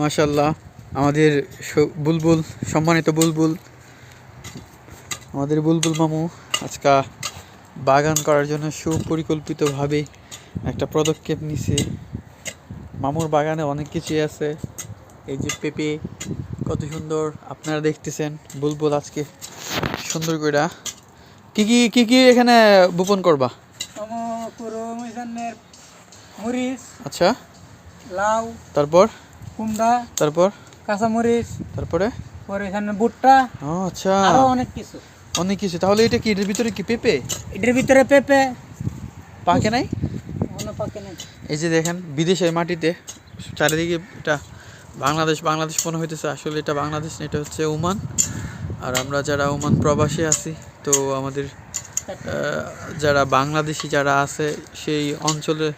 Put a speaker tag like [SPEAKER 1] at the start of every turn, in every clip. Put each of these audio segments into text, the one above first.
[SPEAKER 1] মাশাল্লাহ আমাদের বুলবুল সম্মানিত বুলবুল আমাদের বুলবুল মামু আজকা বাগান করার জন্য সুপরিকল্পিতভাবে একটা পদক্ষেপ নিছে। মামুর বাগানে অনেক কিছুই আছে। এই যে পেঁপে কত সুন্দর আপনারা দেখতেছেন। বুলবুল আজকে সুন্দর কইরা কি কি কি কি এখানে বপন করবা? আচ্ছা।
[SPEAKER 2] লাউ।
[SPEAKER 1] তারপর?
[SPEAKER 2] কুমড়া
[SPEAKER 1] তারপর?
[SPEAKER 2] কাঁচামরিচ
[SPEAKER 1] তারপরে?
[SPEAKER 2] পরে এখানে ভুট্টা
[SPEAKER 1] ও আচ্ছা।
[SPEAKER 2] আরও অনেক কিছু।
[SPEAKER 1] অনেক কিছু। তাহলে এটা কি এটার ভিতরে কি পেঁপে?
[SPEAKER 2] এটার ভিতরে পেঁপে।
[SPEAKER 1] পাকে নাই?
[SPEAKER 2] পাকে নেই।
[SPEAKER 1] এই যে দেখেন বিদেশের মাটিতে চারিদিকে এটা বাংলাদেশ বাংলাদেশ মনে হইতেছে আসলে এটা বাংলাদেশ না এটা হচ্ছে ওমান। আর আমরা যারা ওমান প্রবাসী আছি তো আমাদের আহ, যারা বাংলাদেশি যারা আছে সেই অঞ্চলে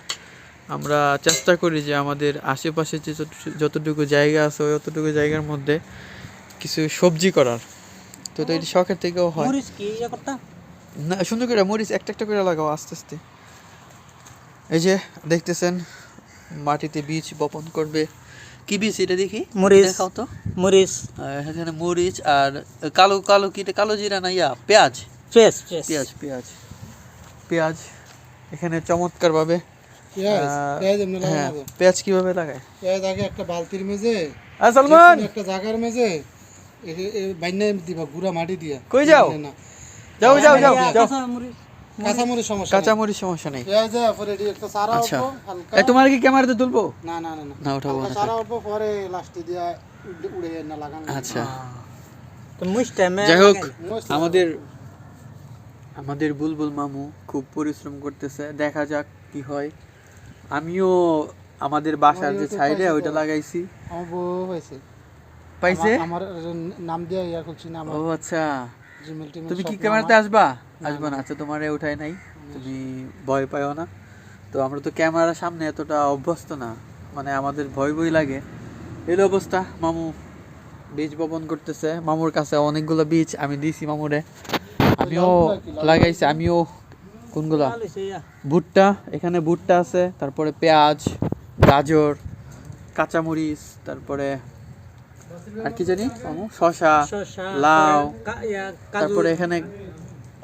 [SPEAKER 1] আমরা চেষ্টা করি যে আমাদের আশেপাশে যে যতটুকু জায়গা আছে ওই অতটুকু জায়গার মধ্যে কিছু সবজি করার। তো তো এটি শখের থেকেও হয়। না সুন্দর করে মরিচ একটা একটা করে লাগাও আস্তে আস্তে। এই যে দেখতেছেন মাটিতে বীজ বপন করবে। কি বীজ এটা দেখি?
[SPEAKER 2] মরিচ।
[SPEAKER 1] দেখাও তো।
[SPEAKER 2] মরিচ।
[SPEAKER 1] এখানে মরিচ আর কালো কালো কি এটা? কালো জিরা না ইয়া? পেঁয়াজ?
[SPEAKER 2] ফ্রেশ
[SPEAKER 1] পেঁয়াজ। পেঁয়াজ পেঁয়াজ। এখানে চমৎকার ভাবে
[SPEAKER 3] পেঁয়াজ পেঁয়াজ এমনি
[SPEAKER 1] হ্যাঁ পেঁয়াজ কীভাবে লাগায়?
[SPEAKER 3] পেঁয়াজ আগে একটা বালতির মেঝে
[SPEAKER 1] সালমান!
[SPEAKER 3] একটা জায়গার মেঝে বাইনা দিবা গুড়া মাটি দিয়া।
[SPEAKER 1] কই যাও? যাও যাও যাও যাও।
[SPEAKER 3] কাঁচামরিচ। সমস্যা
[SPEAKER 1] কাঁচা সমস্যা নেই।
[SPEAKER 3] পেঁয়াজ পরে একটা
[SPEAKER 1] আচ্ছা। তোমার কি ক্যামেরাতে তুলবো?
[SPEAKER 3] না না না না।
[SPEAKER 1] না উঠাবো না
[SPEAKER 3] পরে লাস্টে দিয়া উড়ে- না লাগানো
[SPEAKER 1] আচ্ছা।
[SPEAKER 2] তো মুইস টাইমে
[SPEAKER 1] যাই হোক আমাদের আমাদের বুলবুল মামু খুব পরিশ্রম করতেছে। দেখা যাক কি হয়। আমিও আমাদের বাসার যে সাইডে ওইটা লাগাইছি।
[SPEAKER 3] আমার বউ হয়েছে।
[SPEAKER 1] পাইছে?
[SPEAKER 3] আমার নাম দিয়া ইয়া করছি না আমার
[SPEAKER 1] ও আচ্ছা। তুমি কি ক্যামেরাতে আসবা? আসবা না আচ্ছা তোমারে উঠাই নাই। তুমি ভয় পাইও না। তো আমরা তো ক্যামেরার সামনে এতটা অভ্যস্ত না। মানে আমাদের ভয় ভয় লাগে। এই অবস্থা। মামু বীজ বপন করতেছে। মামুর কাছে অনেকগুলো বীজ আমি দিয়েছি মামুরে। আমিও লাগাইছি আমিও কোনগুলা? ভুট্টা এখানে ভুট্টা আছে তারপরে পেঁয়াজ গাজর কাঁচামরিচ তারপরে আর কি জানি? শশা লাউ তারপরে এখানে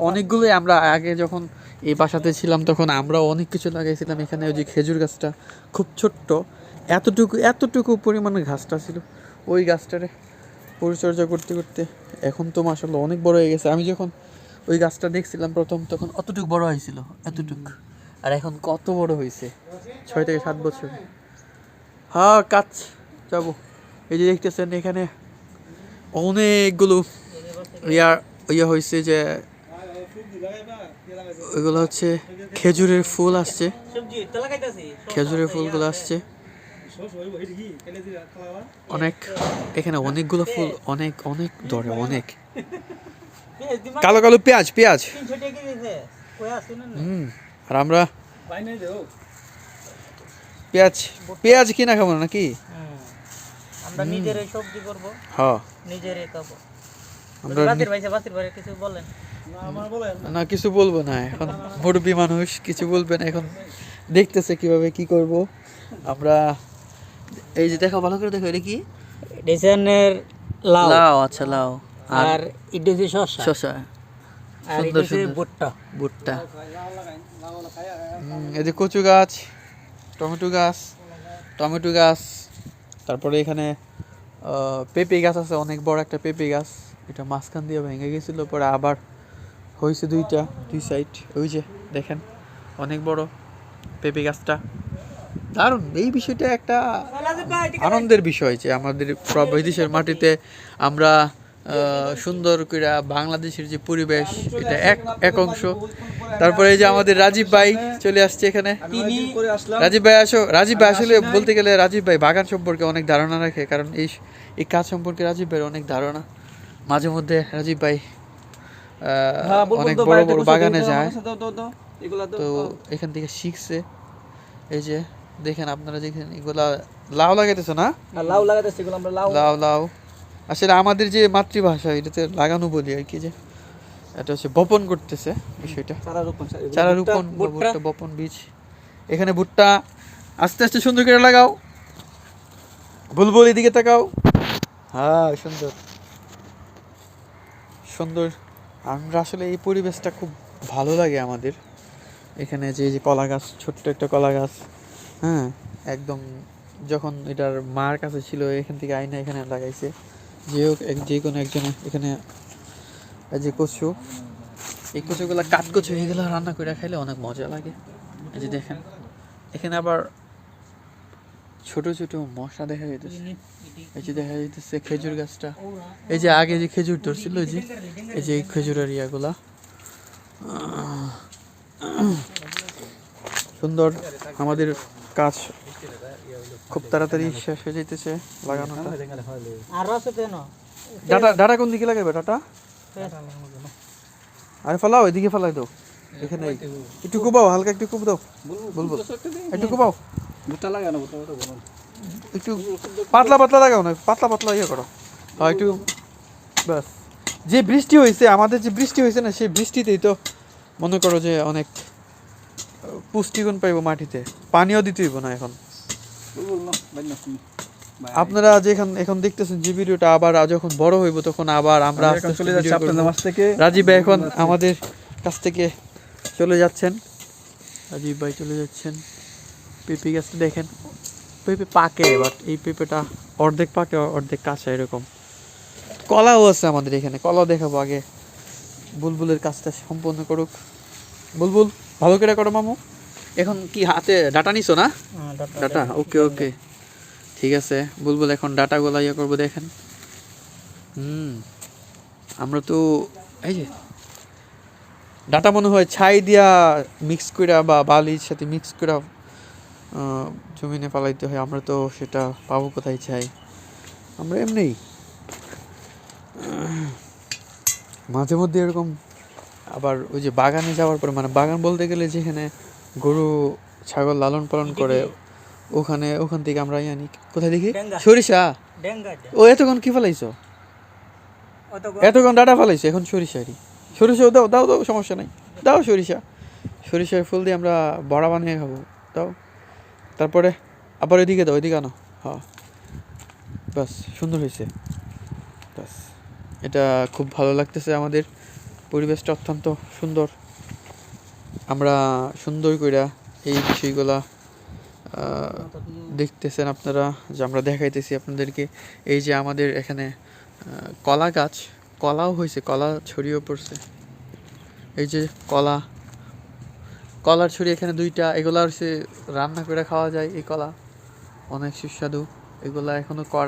[SPEAKER 1] অনেকগুলোই আমরা আগে যখন এই বাসাতে ছিলাম তখন আমরা অনেক কিছু লাগাইছিলাম। এখানে ওই যে খেজুর গাছটা খুব ছোট্ট। এতটুকু এতটুকু পরিমাণে ঘাসটা ছিল। ওই গাছটারে পরিচর্যা করতে করতে এখন তো মাসাল্লাহ অনেক বড় হয়ে গেছে। আমি যখন ওই গাছটা দেখছিলাম প্রথম, তখন অতটুকু বড় হয়েছিল, এতটুক। আর এখন কত বড় হয়েছে? ছয় থেকে সাত বছর। হ্যাঁ কাজ যাব। এই যে দেখতেছেন এখানে অনেকগুলো ইয়া ইয়া হয়েছে যে, ওইগুলো হচ্ছে খেজুরের ফুল আসছে। খেজুরের ফুলগুলো আসছে। অনেক, এখানে অনেকগুলো ফুল, অনেক অনেক ধরে অনেক। কালো কালো পেঁয়াজ পেঁয়াজ। হুম আর আমরা পেঁয়াজ পেঁয়াজ কিনা খাব নাকি?
[SPEAKER 2] আমরা নিজেরাই সবজি করব।
[SPEAKER 1] হ্যাঁ
[SPEAKER 2] নিজেরাই খাব।
[SPEAKER 1] আমরা
[SPEAKER 2] বাতির ভাইসা বাতির ভাই কিছু বলেন।
[SPEAKER 1] না কিছু বলব না এখন মুরব্বী মানুষ কিছু বলবে না এখন দেখতেছে কীভাবে কি করব। আমরা এই যে দেখো ভালো করে দেখো এটা কি?
[SPEAKER 2] ডিজাইনের লাউ।
[SPEAKER 1] লাউ আচ্ছা লাউ। আর
[SPEAKER 2] এটা হচ্ছে শসা।
[SPEAKER 1] শসা।
[SPEAKER 2] আর
[SPEAKER 1] সুন্দর
[SPEAKER 2] এটা হচ্ছে। ভুট্টা।
[SPEAKER 1] ভুট্টা। এই যে কচু গাছ টমেটো গাছ টমেটো গাছ তারপরে এখানে পেঁপে গাছ আছে অনেক বড় একটা পেঁপে গাছ। এটা মাঝখান দিয়ে ভেঙে গেছিল পরে আবার হয়েছে দুইটা দুই সাইড ওই যে দেখেন অনেক বড় পেঁপে গাছটা। দারুণ! এই বিষয়টা একটা আনন্দের বিষয় যে আমাদের প্র- বিদেশের মাটিতে আমরা সুন্দর করে বাংলাদেশের যে পরিবেশ এটা এক এক অংশ। তারপরে এই যে আমাদের রাজীব ভাই চলে আসছে এখানে। রাজীব ভাই আসো। রাজীব ভাই আসলে বলতে গেলে রাজীব ভাই বাগান সম্পর্কে অনেক ধারণা রাখে কারণ এই এই কাজ সম্পর্কে রাজীব ভাইয়ের অনেক ধারণা। মাঝে মধ্যে রাজীব ভাই অনেক বড় বড় বাগানে যায়। তো এখান থেকে শিখছে। এই যে দেখেন আপনারা দেখেন এগুলা লাউ লাগাইতেছো না?
[SPEAKER 2] লাউ লাগাইতেছি এগুলো আমরা লাউ।
[SPEAKER 1] লাউ লাউ। আসলে আমাদের যে মাতৃভাষা এটাতে লাগানো বলি আর কি যে এটা হচ্ছে বপন করতেছে বিষয়টা।
[SPEAKER 2] চারা রোপণ
[SPEAKER 1] বপন বীজ। এখানে ভুট্টা আস্তে আস্তে সুন্দর করে লাগাও। বুলবুল এদিকে তাকাও। হ্যাঁ সুন্দর। সুন্দর। আমরা আসলে এই পরিবেশটা খুব ভালো লাগে আমাদের। এখানে যে যে কলা গাছ ছোট্ট একটা কলা গাছ হ্যাঁ একদম যখন এটার মার কাছে ছিল এখান থেকে আইনা এখানে লাগাইছে। যে হোক, এক- যে কোনো একজনে এখানে এই যে কচু, এই কচুগুলো কাঠ কচু এগুলো রান্না করে খাইলে অনেক মজা লাগে। এই যে দেখেন, এখানে আবার ছোট ছোট মশা দেখা যাইতেছে। এই যে দেখা যাইতেছে খেজুর গাছটা। এই যে আগে যে খেজুর ধরছিল, এই যে এই যে খেজুরের ইয়াগুলা। সুন্দর আমাদের কাজ খুব তাড়াতাড়ি শেষ হয়ে যাইতেছে লাগানোটা।
[SPEAKER 2] আরও আছে তো না
[SPEAKER 1] ডাটা ডাটা কোন দিকে লাগাবে ডাটা? আরে ফালাও এদিকে ফালাই দাও। এখানে একটু কুবাও হালকা একটু কুব দাও। বলব একটু কুবাও।
[SPEAKER 3] ভুট্টা লাগানো
[SPEAKER 1] একটু পাতলা পাতলা লাগাও না পাতলা পাতলা ইয়ে করো। হ্যাঁ একটু ব্যাস। যে বৃষ্টি হয়েছে আমাদের যে বৃষ্টি হয়েছে না সেই বৃষ্টিতেই তো মনে করো যে অনেক পুষ্টিগুণ পাইব মাটিতে। পানিও দিতে হইব না এখন
[SPEAKER 3] বুলবুল না বাইনা তুমি
[SPEAKER 1] আপনারা যেখান এখন দেখতেছেন যে ভিডিওটা আবার যখন বড় হইব তখন আবার আমরা
[SPEAKER 3] চলে যাচ্ছে আপনাদের। মাছ থেকে।
[SPEAKER 1] রাজীব ভাই এখন আমাদের কাছ থেকে চলে যাচ্ছেন। রাজীব ভাই চলে যাচ্ছেন। পেঁপে গাছটা দেখেন। পেঁপে পাকে বাট এই পেঁপেটা অর্ধেক পাকে অর্ধেক কাঁচা এরকম। কলাও আছে আমাদের এখানে। কলাও দেখাবো আগে। বুলবুলের কাজটা সম্পন্ন করুক। বুলবুল ভালো করে করো মামু। এখন কি হাতে ডাটা নিছো না? Data okay okay. ঠিক আছে বুলবুল এখন ডাটাগুলো ইয়ে করব দেখেন। হুম আমরা তো এই যে ডাটা মনে হয় ছাই দিয়া মিক্স কইরা বা বালির সাথে মিক্স কইরা আহ, জমিনে পালাইতে হয় আমরা তো সেটা পাবো কোথায় ছাই? আমরা এমনি। মাঝে মধ্যে এরকম আবার ওই যে বাগানে যাওয়ার পর মানে বাগান বলতে গেলে যেখানে গরু ছাগল লালন পালন করে ওখানে ওখান থেকে আমরা আনি কোথায় দেখি? সরিষা। ও এতক্ষণ কি ফেলাইছো? এতক্ষণ ডাটা ফেলাইছো এখন সরিষারই সরিষাও দাও দাও দাও সমস্যা নাই। দাও সরিষা। সরিষার ফুল দিয়ে আমরা বড়া বানিয়ে খাব। দাও। তারপরে আবার এদিকে দাও ওইদিকে আনো। হ্যাঁ বাস সুন্দর হয়েছে। বাস। এটা খুব ভালো লাগতেছে আমাদের। পরিবেশটা অত্যন্ত সুন্দর। আমরা সুন্দর কইরা এই বিষয়গুলা দেখতেছেন আপনারা, যে আমরা দেখাইতেছি আপনাদেরকে। এই যে আমাদের এখানে কলা গাছ, কলাও হয়েছে কলা ছড়িয়েও পড়ছে। এই যে কলা, কলার ছড়ি এখানে দুইটা, এগুলা হচ্ছে রান্না করে খাওয়া যায়, এই কলা। অনেক সুস্বাদু, এগুলা এখনও করা